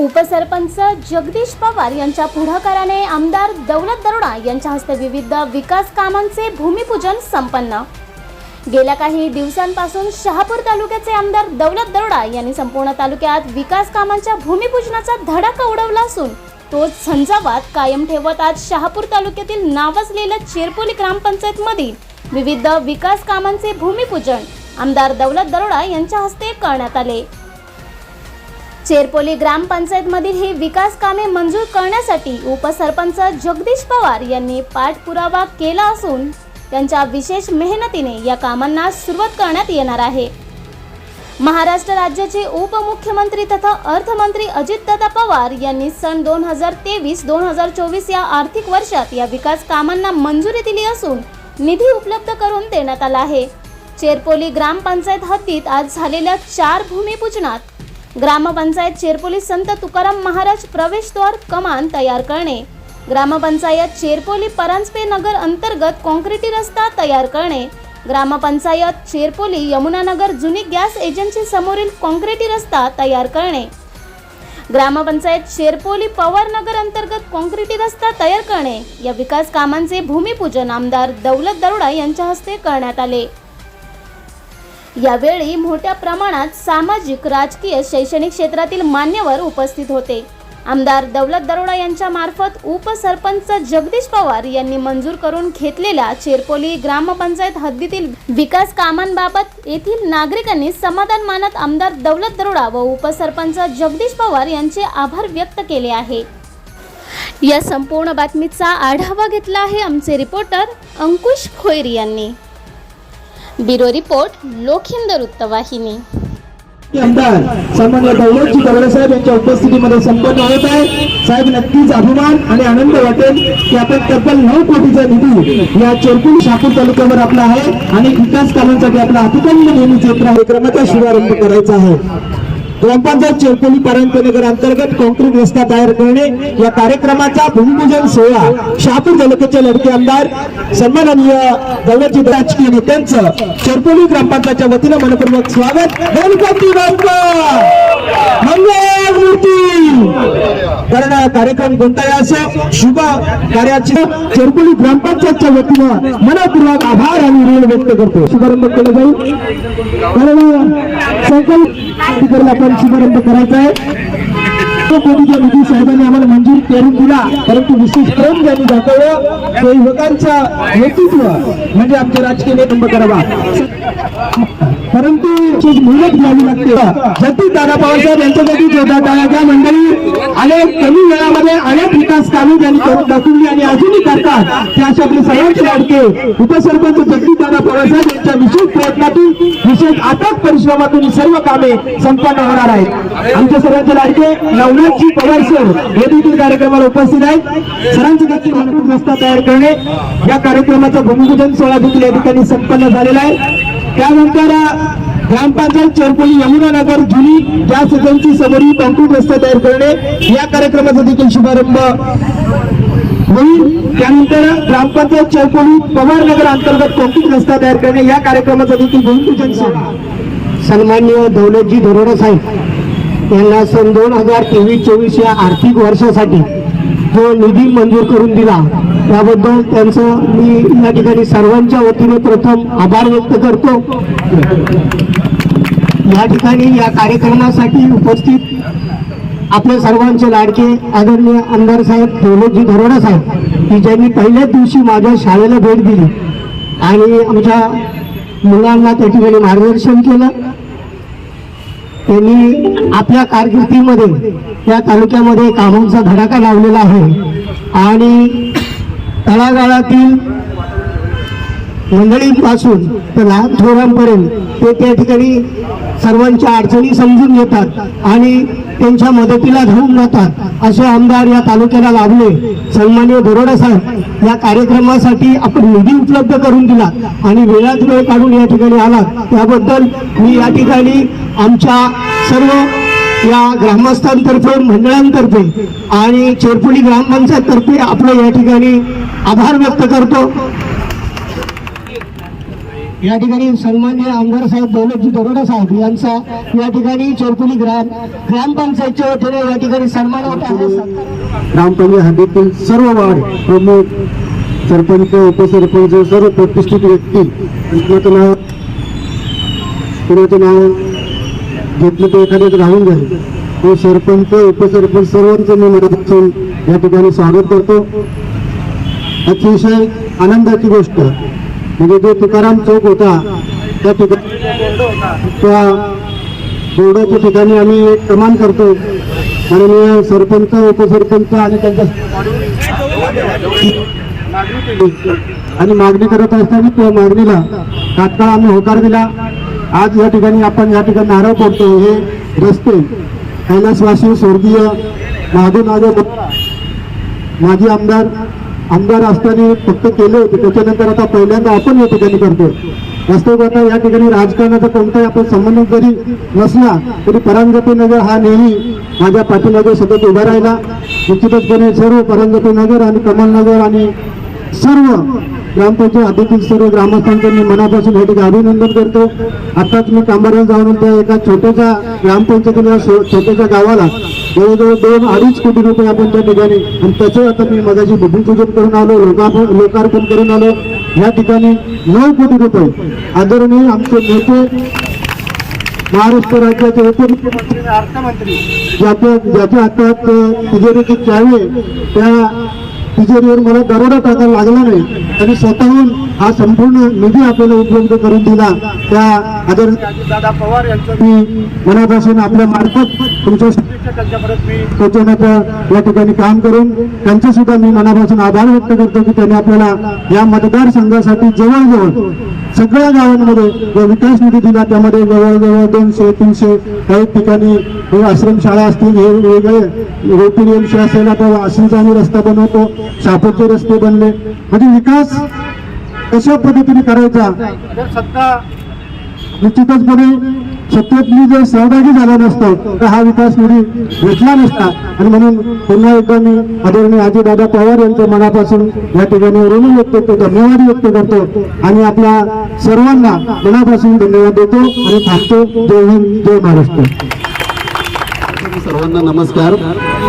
उपसरपंच जगदीश पवार यांच्या पुढाकाराने आमदार दौलत दरोडा यांच्या हस्ते विविध विकास कामांचे भूमिपूजन संपन्न. गेल्या काही दिवसांपासून शहापूर तालुक्याचे आमदार दौलत दरोडा यांनी संपूर्ण तालुक्यात विकास कामांच्या भूमिपूजनाचा धडाका उडवला असून तोच झंझावात कायम ठेवत आज शहापूर तालुक्यातील नावाजलेल्या चेरपोली ग्रामपंचायतमधील विविध विकास कामांचे भूमिपूजन आमदार दौलत दरोडा यांच्या हस्ते करण्यात आले. चेरपोली ग्रामपंचायतमधील ही विकास कामे मंजूर करण्यासाठी उपसरपंच जगदीश पवार यांनी पाठपुरावा केला असून त्यांच्या विशेष मेहनतीने या कामांना सुरुवात करण्यात येणार आहे. महाराष्ट्र राज्याचे उपमुख्यमंत्री तथा अर्थमंत्री अजितदादा पवार यांनी सन दोन हजार तेवीस दोन हजार चोवीस या आर्थिक वर्षात या विकास कामांना मंजुरी दिली असून निधी उपलब्ध करून देण्यात आला आहे. चेरपोली ग्रामपंचायत हद्दीत आज झालेल्या चार भूमिपूजनात ग्रामपंचायत चेरपोली संत तुकाराम महाराज प्रवेशद्वार कमान तयार करणे. ग्रामपंचायत चेरपोली परांजपे नगर अंतर्गत कॉन्क्रिटी रस्ता तयार करणे. ग्रामपंचायत चेरपोली यमुनानगर जुनी गॅस एजन्सी समोरील कॉन्क्रिटी रस्ता तयार करणे. ग्रामपंचायत शेरपोली पवारनगर अंतर्गत कॉन्क्रिटी रस्ता तयार करणे. या विकास कामांचे भूमिपूजन आमदार दौलत दरोडा यांच्या हस्ते करण्यात आले. यावेळी मोठ्या प्रमाणात सामाजिक राजकीय शैक्षणिक क्षेत्रातील मान्यवर उपस्थित होते. आमदार दौलत दरोडा यांच्या मार्फत उपसरपंच जगदीश पवार यांनी मंजूर करून घेतलेल्या चेरपोली ग्रामपंचायत हद्दीतील विकास कामांबाबत येथील नागरिकांनी समाधान मानत आमदार दौलत दरोडा व उपसरपंच जगदीश पवार यांचे आभार व्यक्त केले आहे. या संपूर्ण बातमीचा आढावा घेतला आहे आमचे रिपोर्टर अंकुश खोयरी यांनी. ब्युरो रिपोर्ट लोकहिंद वृत्तवाहिनी. आमदार सन्मान्य दौलतजी दरोडे साहेब यांच्या उपस्थितीमध्ये संपन्न होत आहे. साहेब नक्कीच अभिमान आणि आनंद वाटेल की आपण तब्बल नऊ कोटीचा निधी या चेरकुली शापूर तालुक्यावर आपला आहे आणि विकास कामांसाठी आपला अतिकंड नेहमीच एक कार्यक्रमाचा शुभारंभ करायचा आहे. ग्रामपंचायत पर्यंत नगर अंतर्गत कॉन्क्रीट रस्ता तयार करणे या कार्यक्रमाचा भूमिपूजन सोहळा शहापूर तालुक्याचे लढके आमदार सन्माननीय दौलतजी राजकीय नेत्यांचं चेरकोली ग्रामपंचायतच्या वतीनं मनपूर्वक स्वागत. गणपती बाप्पा मंगळ मूर्ती! कारण कार्यक्रम कोणताही असो? शुभ कार्याची चेरकुली ग्रामपंचायतच्या वतीनं मनपूर्वक आभार आणि ऋण व्यक्त करतो. शुभारंभ केला जाईल. कारण संकल्प आपण शुभारंभ करायचा आहे तो कोटीच्या निधी साहेबांनी आम्हाला मंजूर करून दिला. परंतु विशेष प्रेम ज्यांनी दाखवलं ते युवकांचं नेतृत्व म्हणजे आमचे राजकीय नेतृत्व करावा परंतु विशेष घ्यावी लागते. जगदीश दादा पवार साहेब यांच्यासाठी जोरदार मंडळी अनेक कमी वेळामध्ये अनेक विकास कामे त्यांनी करून दाखवली आणि अजूनही करतात ते अशा आपले सर्वांचे लाडके उपसरपंच जगदीश दादा पवार साहेब यांच्या विशेष प्रयत्नातून विशेष अथक परिश्रमातून सर्व कामे संपन्न होणार आहेत. आमच्या सर्वांचे लाडके नवनाथजी पवार सर हे देखील कार्यक्रमाला उपस्थित आहेत. सरांचे देखील मनपूर रस्ता तयार करणे. या कार्यक्रमाचा भूमिपूजन सोहळा देखील या ठिकाणी संपन्न झालेला आहे. त्यानंतर ग्रामपंचायत चेरपोली यमुनानगर जुनी गॅस एजन्सी समोरील कॉन्क्रीट रस्ता तयार करणे या कार्यक्रमाचा देखील शुभारंभ. होईल त्यानंतर ग्रामपंचायत पवार नगर अंतर्गत कॉन्क्रीट रस्ता तयार करणे या कार्यक्रमाचा देखील भूमिपूजन सोहळा सन्मान्य दौलतजी दरोडे साहेब यांना सन दोन हजार तेवीस चोवीस या आर्थिक वर्षासाठी जो निधी मंजूर करून दिला त्याबद्दल त्यांचं मी या ठिकाणी सर्वांच्या वतीने प्रथम आभार व्यक्त करतो. या ठिकाणी या कार्यक्रमासाठी उपस्थित आपल्या सर्वांचे लाडके आदरणीय आमदार साहेब दौलतजी साहेब की ज्यांनी पहिल्याच दिवशी माझ्या शाळेला भेट दिली आणि आमच्या मुलांना त्या ठिकाणी मार्गदर्शन केलं. त्यांनी आपल्या कारकिर्दीमध्ये या तालुक्यामध्ये कामांचा धडाका लावलेला आहे. आणि तळागाळातील मंडळींपासून तर लहान थोरांपर्यंत ते त्या ठिकाणी सर्वांच्या अडचणी समजून घेतात आणि त्यांच्या मदतीला धावून जातात असे आमदार या तालुक्याला लाभले. सन्मान्य दरोडा साहेब या कार्यक्रमासाठी आपण निधी उपलब्ध करून दिला आणि वेळात वेळ काढून या ठिकाणी आला त्याबद्दल मी या ठिकाणी आमच्या सर्व या ग्रामस्थांतर्फे मंडळांतर्फे आणि चेरपुली ग्रामपंचायततर्फे आपलं या ठिकाणी आभार व्यक्त करतो. या ठिकाणी सन्मान्य आमदार साहेब दौलतजी दरोडा साहेब यांचा या ठिकाणी चोरपुली ग्राम ग्रामपंचायतच्या वतीने या ठिकाणी सन्मान होत आहे. ग्रामपंचायत हद्दीतील सर्व वार्ड प्रमुख सरपंच उपसरपंच सर्व प्रतिष्ठित व्यक्ती कुणाचं नाव कुणाचं नाव घेतलं तर एखाद्यात राहून जाईल. ते सरपंच उपसरपंच सर्वांचं मी मनापासून या ठिकाणी स्वागत करतो. अतिशय आनंदाची गोष्ट. म्हणजे जो तुकाराम चौक होता त्या ठिकाणी त्या बोर्डाच्या ठिकाणी आम्ही एक कमान करतो. माननीय सरपंच उपसरपंच आणि त्यांच्या आणि मागणी करत असताना त्या मागणीला तात्काळ आम्ही होकार दिला. आज या ठिकाणी आपण या ठिकाणी नारळ पडतो हे रस्ते कैलासवासी स्वर्गीय माझे नागे माजी आमदार आमदार असताना फक्त केले होते त्याच्यानंतर आता पहिल्यांदा आपण या ठिकाणी करतो वास्तविक आता या ठिकाणी राजकारणाचा कोणताही आपण संबंध जरी नसला तरी परांजपे नगर हा नेहमी माझ्या पाठीमागे सतत उभा राहिला. निश्चितचपणे सर्व परांजपे नगर आणि कमलनगर आणि सर्व ग्रामपंचायत हद्दीतील सर्व ग्रामस्थांचं मी मनापासून या ठिकाणी अभिनंदन करतो. आत्ताच मी कांबाऱ्याला जाऊन त्या एका छोट्याशा ग्रामपंचायतीला छो- छोट्याशा गावाला जवळजवळ दोन अडीच कोटी रुपये आपण त्या ठिकाणी आणि त्याचं आता मी मगाशी भूमिपूजन करून आलो लोकार्पण लोकार्पण करून आलो. या ठिकाणी नऊ कोटी रुपये आदरणीय आमचे नेते महाराष्ट्र राज्याचे उपमुख्यमंत्री अर्थमंत्री ज्याच्या ज्याच्या हातात तिजोरीचे चावे त्या तिजोरीवर मला दरोडा टाकायला लागला नाही. आणि स्वतःहून हा संपूर्ण निधी आपल्याला उपलब्ध करून दिला. त्या आदरणीय दादा पवार यांचं मी मनापासून आपल्या मार्फत तुमच्या पोहोचवण्याचं या ठिकाणी काम करून त्यांचे सुद्धा मी मनापासून आभार व्यक्त करतो की त्यांनी आपल्याला या मतदारसंघासाठी जवळजवळ सगळ्या गावांमध्ये जो विकास निधी दिला त्यामध्ये जवळजवळ दोनशे तीनशे काही ठिकाणी आश्रमशाळा असतील हे वेगळे रोटरी असेल आता आश्रमचा आम्ही रस्ता बनवतो शापूरचे रस्ते बनले. म्हणजे विकास कशा पद्धतीने करायचा? जर सत्ता निश्चितचपणे सत्तेत मी जर सहभागी झाला नसतो तर हा विकास निधी भेटला नसता. आणि म्हणून पुन्हा एकदा मी आदरणीय अजितदादा पवार यांच्या मनापासून या ठिकाणी ऋण व्यक्त करतो धन्यवाद व्यक्त करतो. आणि आपल्या सर्वांना मनापासून धन्यवाद देतो आणि थांबतो. जय हिंद जय महाराष्ट्र. सर्वांना नमस्कार.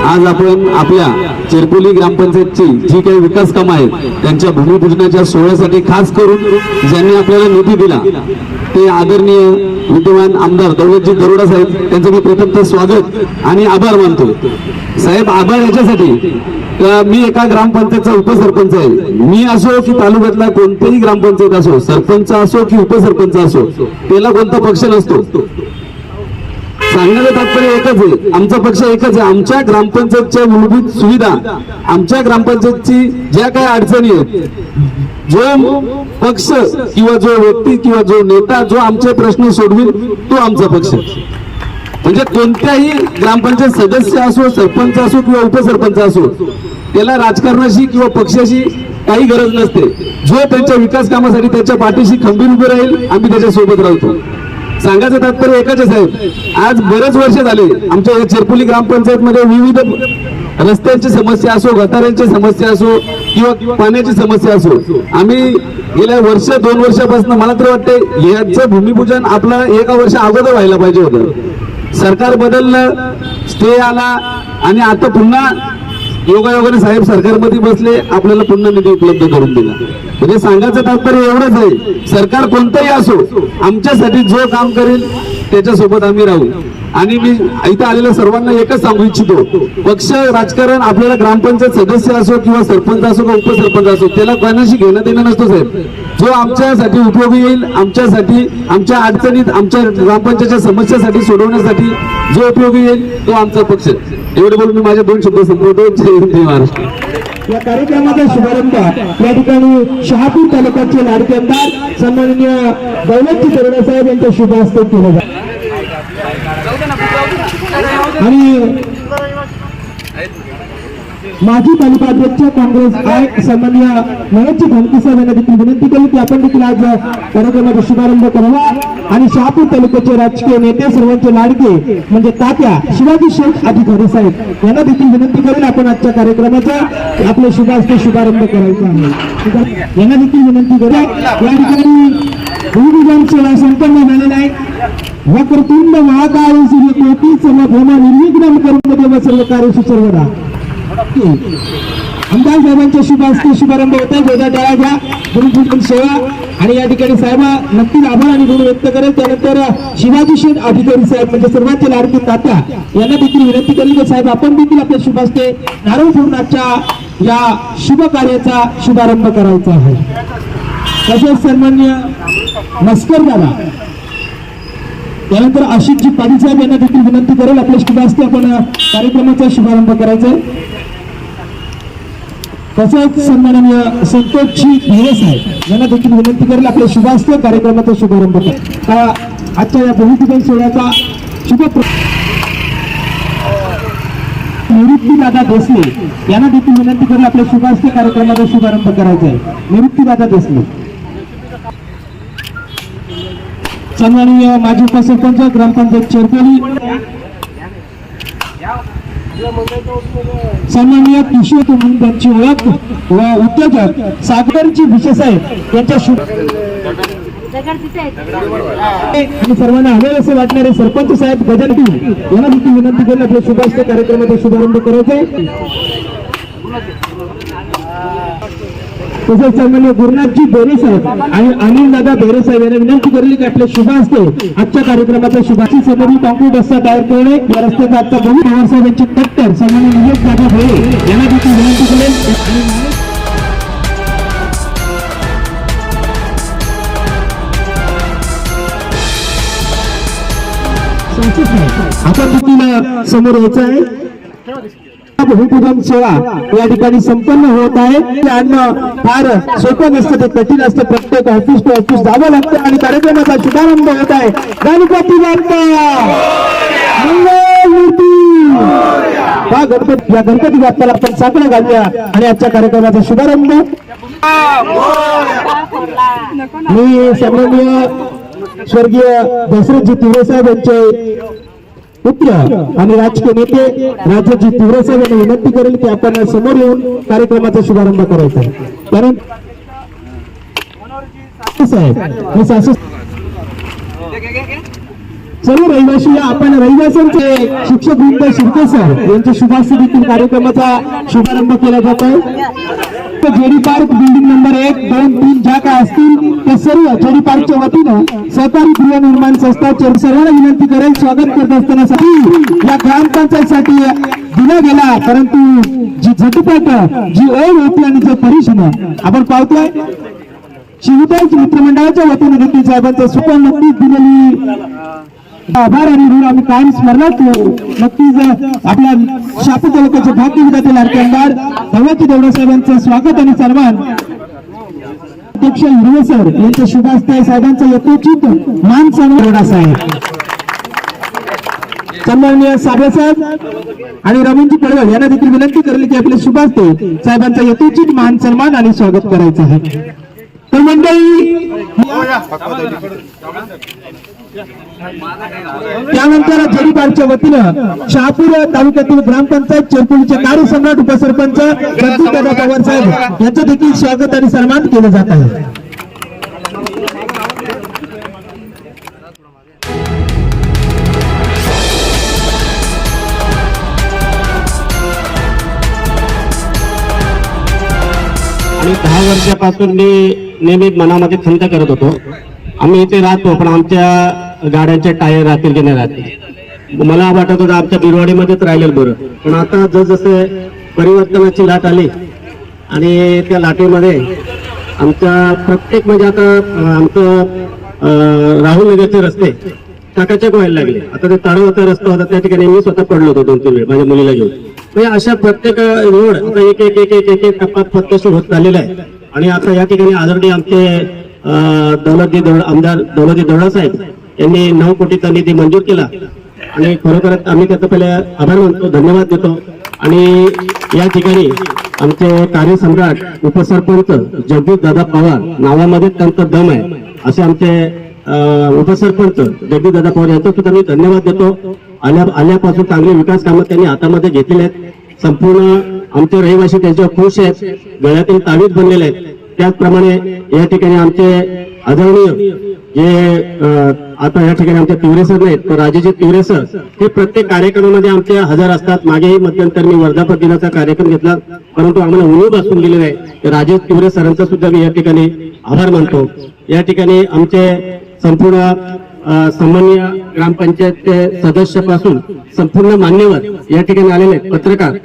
आज आपण आपल्या चेरपोली ग्रामपंचायतची जी काही विकास कामं आहेत त्यांच्या भूमिपूजनाच्या सोहळ्यासाठी खास करून ज्यांनी आपल्याला निधी दिला ते आदरणीय विद्यमान आमदार दौलतजी दरोडा साहेब त्यांचं मी प्रथमतः स्वागत आणि आभार मानतो. साहेब आभार याच्यासाठी मी एका ग्रामपंचायतचा उपसरपंच आहे? मी असो की तालुक्यातला कोणतेही ग्रामपंचायत असो सरपंच असो की उपसरपंच असो त्याला कोणता पक्ष नसतो. सांगण्याचं तात्पर्य एकच आहे. आमचा पक्ष एकच आहे. आमच्या ग्रामपंचायतच्या मूलभूत सुविधा आमच्या ग्रामपंचायतची ज्या काही अडचणी आहेत जो पक्ष किंवा जो व्यक्ती किंवा जो नेता जो आमचे प्रश्न सोडवील तो आमचा पक्ष म्हणजे कोणत्याही ग्रामपंचायत सदस्य असो सरपंच असो किंवा उपसरपंच असो त्याला राजकारणाशी किंवा पक्षाशी काही गरज नसते. जो त्यांच्या विकास कामासाठी त्याच्या पाठीशी खंबीर उभे राहील आम्ही त्याच्या सोबत राहतो. सांगायचं तात्पर्य एकच साहेब. आज बरेच वर्ष झाले आमच्या या चिरपुली ग्रामपंचायतमध्ये विविध रस्त्यांची समस्या असो गटारांची समस्या असो किंवा पाण्याची समस्या असो. आम्ही गेल्या वर्ष दोन वर्षापासून मला तर वाटते याचं भूमिपूजन आपलं एका वर्ष अगोदर व्हायला पाहिजे होतं. सरकार बदललं स्टे आला आणि आता पुन्हा योगायोगाने साहेब सरकारमध्ये बसले आपल्याला पुन्हा निधी उपलब्ध करून दिला. म्हणजे सांगायचं तात्पर्य एवढंच आहे सरकार कोणतंही असो आमच्यासाठी जो काम करेल त्याच्यासोबत आम्ही राहू. आणि मी इथं आलेल्या सर्वांना एकच सांगू इच्छितो पक्ष राजकारण आपल्याला ग्रामपंचायत सदस्य असो किंवा सरपंच असो किंवा उपसरपंच असो त्याला कोणाशी घेणं देणं नसतो साहेब. जो आमच्यासाठी उपयोगी येईल आमच्यासाठी आमच्या अडचणीत आमच्या ग्रामपंचायतच्या समस्यासाठी सोडवण्यासाठी जो उपयोगी येईल तो आमचा पक्ष एवढे बोलून मी माझे दोन शब्द संपवतो. जय महाराष्ट्र. या कार्यक्रमाचा शुभारंभ या ठिकाणी शहापूर तालुक्याचे लाडके आमदार सन्माननीय दौलतजी दरोडा साहेब यांच्या शुभ हस्ते केले आणि माजी तालुका अध्यक्ष काँग्रेस आय सन्मान्य नरेशजी धनकी साहेब यांना देखील विनंती केली की आपण देखील आज कार्यक्रमाचा शुभारंभ करावा. आणि शहापूर तालुक्याचे राजकीय नेते सर्वांचे लाडके म्हणजे तात्या शिवाजी शेख अधिकारी साहेब यांना देखील विनंती करून आपण आजच्या कार्यक्रमाचा आपल्या शुभास्ते शुभारंभ करायचा आहे. यांना देखील विनंती करूया या ठिकाणी भूमिजन सेवा संपन्न झालेला आहे. वक्रतुंड महाकाळ सूर्य कोटी सर्व समभ्रम निर्विघ्न कर्मदेव सर्व कार्य सर्वदा आमदार साहेबांच्या शुभ हस्ते शुभारंभ होत आहे. गोदा गुरुपूजन सोहळा आणि या ठिकाणी साहेबा नक्कीच आभार आणि गुण व्यक्त करेल. त्यानंतर शिवाजी शेठ अधिकारी साहेब म्हणजे सर्वांचे लाडके दाता यांना देखील विनंती करेल की साहेब आपण देखील आपल्या शुभ हस्ते नारळ फोडून या शुभ कार्याचा शुभारंभ करायचा आहे. तसेच सन्मान्य मस्कर दादा त्यानंतर आशिषजी पाटील साहेब यांना देखील विनंती करेल. आपल्या शुभ हस्ते आपण कार्यक्रमाचा शुभारंभ करायचा आहे. तसंच सन्माननीय संतोषजी दिवस आहे यांना देखील विनंती करेल आपल्या शुभास्ते कार्यक्रमाचा शुभारंभ करा. आजच्या या भूमिपूजन सोहळ्याचा शुभ निवृत्ती दादा देसले यांना देखील विनंती करेल आपल्या शुभास्ते कार्यक्रमाचा शुभारंभ करायचा आहे. निवृत्ती दादा देसले सन्माननीय माजी उपसरपंच ग्रामपंचायत चेरपली सन्माननीय किशोर म्हणून त्यांची ओळख व उद्योजक सागरची विशेष आहे त्यांच्या आणि सर्वांना हवे असे वाटणारे सरपंच साहेब गजनटी यांना देखील विनंती करून आपल्या शुभाष्ट कार्यक्रमाचा शुभारंभ करायचा आहे. तसेच सन्मान्य गुरुनाथजी बेरे साहेब आणि अनिल दादा बेरे साहेब यांना विनंती करेल की आपल्या शुभ हस्ते आजच्या कार्यक्रमाचा शुभाशी समोरील कॉन्क्रीट रस्ता तयार करणे या रस्त्याचा आजचा बहु पवार साहेब यांचे टक्कर सन्मान्य निलेश दादा भोळे यांना देखील विनंती करेल. आपण देखील समोर यायचं आहे? भूमिपूजन सोहळा या ठिकाणी संपन्न होत आहे. ते आणणं फार सोपं नसतं ते कठीण असतं. प्रत्येक ऑफिस टू ऑफिस जावं लागतं आणि कार्यक्रमाचा शुभारंभ होत आहे. गणपती बाप्पा! गणपती या गणपती बाप्पाला आपण साकडं घालूया आणि आजच्या कार्यक्रमाचा शुभारंभ. मी सन्माननीय स्वर्गीय दशरथजी तिवरे साहेब यांचे पुत्र आणि राजकीय नेते राजाजी तिवरे यांना विनंती करेल की आपण समोर येऊन कार्यक्रमाचा शुभारंभ करायचा कारण साहेब मी सासू सर्व रहिवासी आपण रहिवाशांचे शिक्षक वृंद शिर्के सर यांच्या शुभास्ती देखील कार्यक्रमाचा शुभारंभ केला जात आहे जेडी पार्क बिल्डिंग नंबर एक दोन तीन ज्या काय असतील त्या सर्व जेडी पार्कच्या वतीनं सहकारी गृहनिर्माण संस्था सर्वांना विनंती करेल स्वागत करत असताना साठी या ग्रामपंचायतीसाठी दिला गेला. परंतु जी झटपट जी ओढ होती आणि जे परिश्रम आपण पाहतोय शिवताईच मित्रमंडळाच्या वतीने देखील साहेबांचं सुपर नक्कीच दिलेली आभार आणि ऋण आम्ही कायम स्मरणात ठेवू. नक्कीच आपल्या शापू तालुक्याचे भाग्य विधाते लाडके आमदार भगवती देवडा साहेबांचं स्वागत आणि सन्मान. अध्यक्ष हिरवे सर यांच्या शुभ हस्ते साहेबांचा यथोचित मान सन्मान. साहेब सन्माननीय साबळे साहेब आणि रमणजी पडवळ यांना देखील विनंती करेल की आपले शुभ हस्ते साहेबांचा यथोचित मान सन्मान आणि स्वागत करायचं आहे. तर मंडळी त्यानंतर जरीपारच्या वतीनं शहापूर तालुक्यातील ग्रामपंचायत चेरपुलीचे कार्यसम्राट उपसरपंच दादा पवार साहेब यांचं देखील स्वागत आणि सन्मान केलं जात आहे. आणि दहा वर्षापासून मी नेहमी मनामध्ये खंत करत होतो. आम्ही इथे राहतो पण आमच्या गाड्यांचे टायर राहतील की नाही राहतील? मला वाटत होतं आमच्या बिरवाडीमध्येच राहिलेलं बरं. पण आता जसजसे परिवर्तनाची लाट आली आणि त्या लाटेमध्ये आमच्या प्रत्येक म्हणजे आता आमचं राहुल नगरचे रस्ते टाकाचक व्हायला लागले. आता ते ताडवता रस्ता होता त्या ठिकाणी मी स्वतः पडलो होतो दोन तीन वेळ माझ्या मुलीला घेऊन. म्हणजे अशा प्रत्येक रोड आता एक एक एक एक एक टप्प्यात होत चाललेला आहे. आणि आता या ठिकाणी आदरणीय आमचे अं, दौलतजी दौड आमदार दौलतजी दौडा साहेब यांनी नऊ कोटीचा निधी मंजूर केला. आणि खरोखरच आम्ही त्याचा पहिले आभार मानतो धन्यवाद देतो. आणि या ठिकाणी आमचे कार्यसम्राट उपसरपंच जगदीश दादा पवार नावामध्ये त्यांचा दम आहे. असे आमचे उपसरपंच जगदीश दादा पवार यांचा सुद्धा मी धन्यवाद देतो. आल्या आल्यापासून चांगले विकास कामं त्यांनी हातामध्ये घेतलेले आहेत. संपूर्ण आमचे रहिवासी त्यांच्यावर खुश आहेत. गळ्यातील तावीत बनलेले आहेत. त्याचप्रमाणे या ठिकाणी आमचे आदरणीय जे आता या ठिकाणी आमच्या तिवरे सर नाहीत तर राजेचे तिवरे सर हे प्रत्येक कार्यक्रमामध्ये आमचे हजर असतात. मागेही मध्यंतर मी वर्धापन दिनाचा कार्यक्रम घेतला परंतु आम्हाला उणीव बसून गेलेलं आहे तर राजेश तिवरे सरांचा सुद्धा मी या ठिकाणी आभार मानतो. या ठिकाणी आमचे संपूर्ण सामान्य सन्माननीय ग्रामपंचायत सदस्यापासून संपूर्ण मान्यवर या ठिकाणी आलेले आहेत. पत्रकार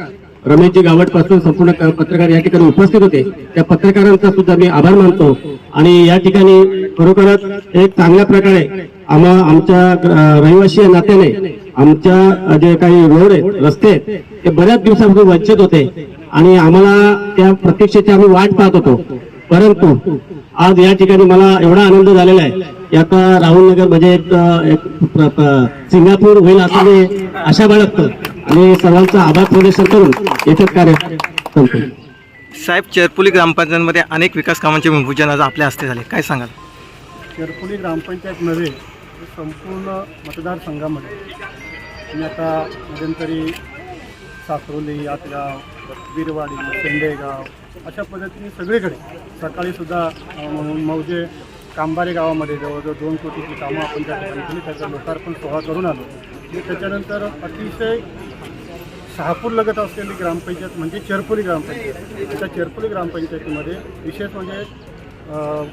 रमेशजी गावटपासून संपूर्ण पत्रकार या ठिकाणी उपस्थित होते. त्या पत्रकारांचा सुद्धा मी आभार मानतो. आणि या ठिकाणी खरोखरच एक चांगल्या प्रकारे आम्हा आमच्या रहिवासी नात्याने आमच्या जे काही रोड आहेत रस्ते आहेत, ते बऱ्याच दिवसापासून वंचित होते. आणि आम्हाला त्या प्रतीक्षेची आम्ही वाट पाहत होतो. परंतु आज या ठिकाणी मला एवढा आनंद झालेला आहे आता राहुल नगर म्हणजे एक सिंगापूर होईल असं मी आशा बाळगतो. आणि सर्वांचा आभार प्रदर्शन करून याच्यात कार्य संपतो साहेब चेरपुली ग्रामपंचायतमध्ये अनेक विकास कामांचे भूमिपूजन आज आपल्या हस्ते झाले. काय सांगाल? शेरपुली ग्रामपंचायत नव्हे संपूर्ण मतदारसंघामध्ये. मी आता मध्यंतरी सासरोली आतगाव वीरवाडी शेंडेगाव अशा पद्धतीने सगळीकडे सकाळीसुद्धा मौजे कांबारे गावामध्ये जवळजवळ दोन कोटीची कामं आपण त्या ठिकाणी केली त्याचा लोकार्पण सोहळा करून आलो. आणि त्याच्यानंतर अतिशय शहापूर लगत असलेली ग्रामपंचायत म्हणजे चेरपुली ग्रामपंचायत. त्या चेरपुली ग्रामपंचायतीमध्ये विशेष म्हणजे अ,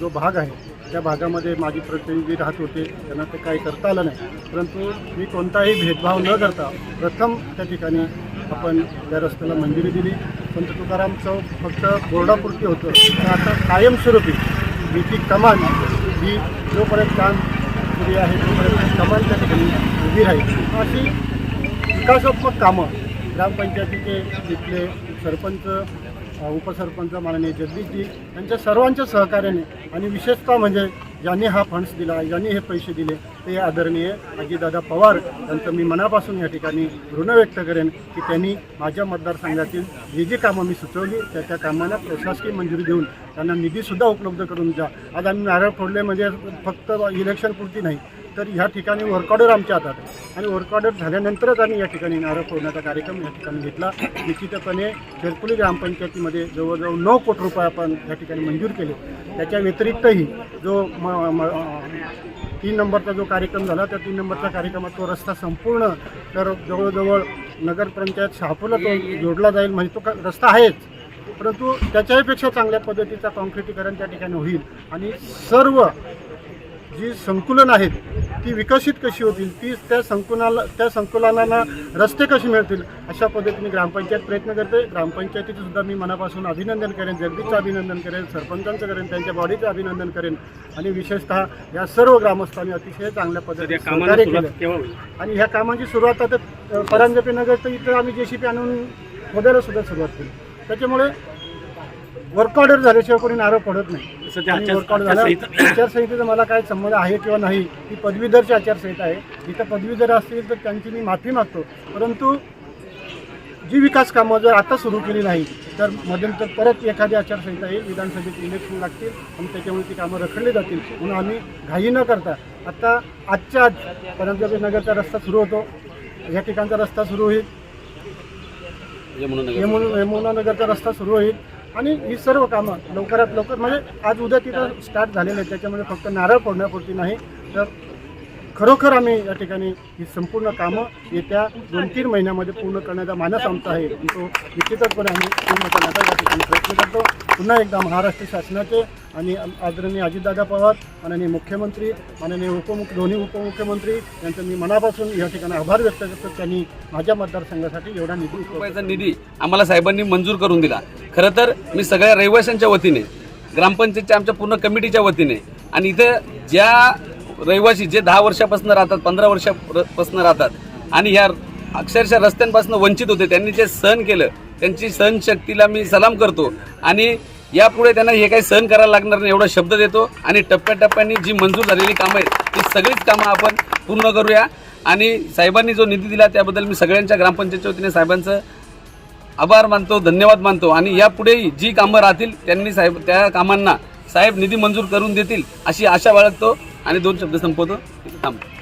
जो भाग आहे त्या भागामध्ये माझी प्रतिनिधी राहत होते. त्यांना ते काही करता आलं नाही. परंतु मी कोणताही भेदभाव न करता प्रथम त्या ठिकाणी आपण त्या रस्त्याला मंजुरी दिली. संत तुकाराम चौक फक्त बोर्डापुरती होतं. तर आता कायमस्वरूपी ही कमान ही जोपर्यंत काम सुरू आहे तोपर्यंत कमान त्या ठिकाणी उभी राहील. अशी विकासात्मक कामं ग्रामपंचायतीचे तिथले सरपंच उपसरपंच माननीय जगदीशजी यांच्या सर्वांच्या सहकार्याने आणि विशेषतः म्हणजे ज्यांनी हा फंड्स दिला ज्यांनी हे पैसे दिले ते आदरणीय अजितदादा पवार यांचं मी मनापासून या ठिकाणी ऋण व्यक्त करेन की त्यांनी माझ्या मतदारसंघातील जी जी कामं मी सुचवली त्या त्या कामांना प्रशासकीय मंजुरी देऊन त्यांना निधीसुद्धा उपलब्ध करून द्या. आज आम्ही नारळ फोडले म्हणजे फक्त इलेक्शनपुरती नाही तर ह्या ठिकाणी वर्क ऑर्डर आमच्या हातात आहे. आणि वर्क ऑर्डर झाल्यानंतरच आम्ही या ठिकाणी नारळ फोडण्याचा कार्यक्रम या ठिकाणी घेतला. निश्चितपणे शेरपुली ग्रामपंचायतीमध्ये जवळजवळ नऊ कोटी रुपये आपण या ठिकाणी मंजूर केले. त्याच्या व्यतिरिक्तही जो म म- तीन नंबरचा जो कार्यक्रम झाला त्या तीन नंबरच्या कार्यक्रमात तो रस्ता संपूर्ण तर जवळजवळ नगरपंचायत शहापूरला तो जोडला जाईल. म्हणजे तो का- रस्ता आहेच. परंतु त्याच्याहीपेक्षा चांगल्या पद्धतीचा कॉन्क्रिटीकरण त्या ठिकाणी होईल. आणि सर्व जी संकुलन आहेत ती विकसित कशी होतील? ती त्या संकुलाला त्या संकुलनांना रस्ते कसे मिळतील? अशा पद्धतीने ग्रामपंचायत प्रयत्न करते. ग्रामपंचायतीचं सुद्धा मी मनापासून अभिनंदन करेन जगदीशचं अभिनंदन करेन सरपंचांचं करेन त्यांच्या बॉडीचं अभिनंदन करेन. आणि विशेषतः या सर्व ग्रामस्थांनी अतिशय चांगल्या पद्धतीने सहकार्य केलं. आणि ह्या कामांची सुरुवात आता परांजपे नगर तर इथं आम्ही जे सी पी आणून खोदायला सुद्धा सुरुवात केली. त्याच्यामुळे वर्क ऑर्डर झाल्याशिवाय कोणी नारळ पडत नाही. झाला आचारसंहितेचा मला काय संबंध आहे किंवा नाही ही पदवीधरची आचारसंहिता आहे. जिथं पदवीधर असतील तर त्यांची मी माफी मागतो. परंतु जी विकास कामं जर आता सुरू केली नाही तर मध्यंतर परत एखादी आचारसंहिता येईल. विधानसभेत इलेक्शन लागतील आणि त्याच्यामुळे ती कामं रखडली जातील. म्हणून आम्ही घाई न करता आता आजच्या आज परांजपे नगरचा रस्ता सुरू होतो. या ठिकाणचा रस्ता सुरू होईल. यमुना यमुना नगरचा रस्ता सुरू होईल. आणि ही सर्व कामं लवकरात लवकर म्हणजे आज उद्या तिथं स्टार्ट झालेले आहेत त्याच्यामध्ये फक्त नारळ फोडण्यापुरती नाही तर खरोखर आम्ही या ठिकाणी ही संपूर्ण कामं येत्या दोन तीन महिन्यामध्ये पूर्ण करण्याचा मानस आमचा आहे. आणि तो निश्चितचपणे आम्ही पूर्ण करण्याचा या ठिकाणी प्रयत्न करतो. पुन्हा एकदा महाराष्ट्र शासनाचे आणि आदरणीय अजितदादा पवार माननीय मुख्यमंत्री माननीय उपमुख्य दोन्ही उपमुख्यमंत्री यांचं मी मनापासून या ठिकाणी आभार व्यक्त करतो. त्यांनी माझ्या मतदारसंघासाठी एवढा निधी रुपयाचा निधी आम्हाला साहेबांनी मंजूर करून दिला. खरं तर मी सगळ्या रहिवाशांच्या वतीने ग्रामपंचायतच्या आमच्या पूर्ण कमिटीच्या वतीने आणि इथं ज्या रहिवासी जे दहा वर्षापासून राहतात पंधरा वर्षापासून राहतात आणि ह्या अक्षरशः रस्त्यांपासून वंचित होते त्यांनी जे सहन केलं त्यांची सहनशक्तीला मी सलाम करतो आणि यापुढे त्यांना हे काही सहन करायला लागणार नाही एवढा शब्द देतो आणि टप्प्याटप्प्याने जी मंजूर झालेली कामं आहेत ती सगळीच कामं आपण पूर्ण करूया. आणि साहेबांनी जो निधी दिला त्याबद्दल मी सगळ्यांच्या ग्रामपंचायतच्या वतीने साहेबांचं आभार मानतो धन्यवाद मानतो आणि यापुढेही जी कामं राहतील त्यांनी साहेब त्या कामांना साहेब निधी मंजूर करून देतील अशी आशा बाळगतो. आणि दोन शब्द संपवतो. थांबतो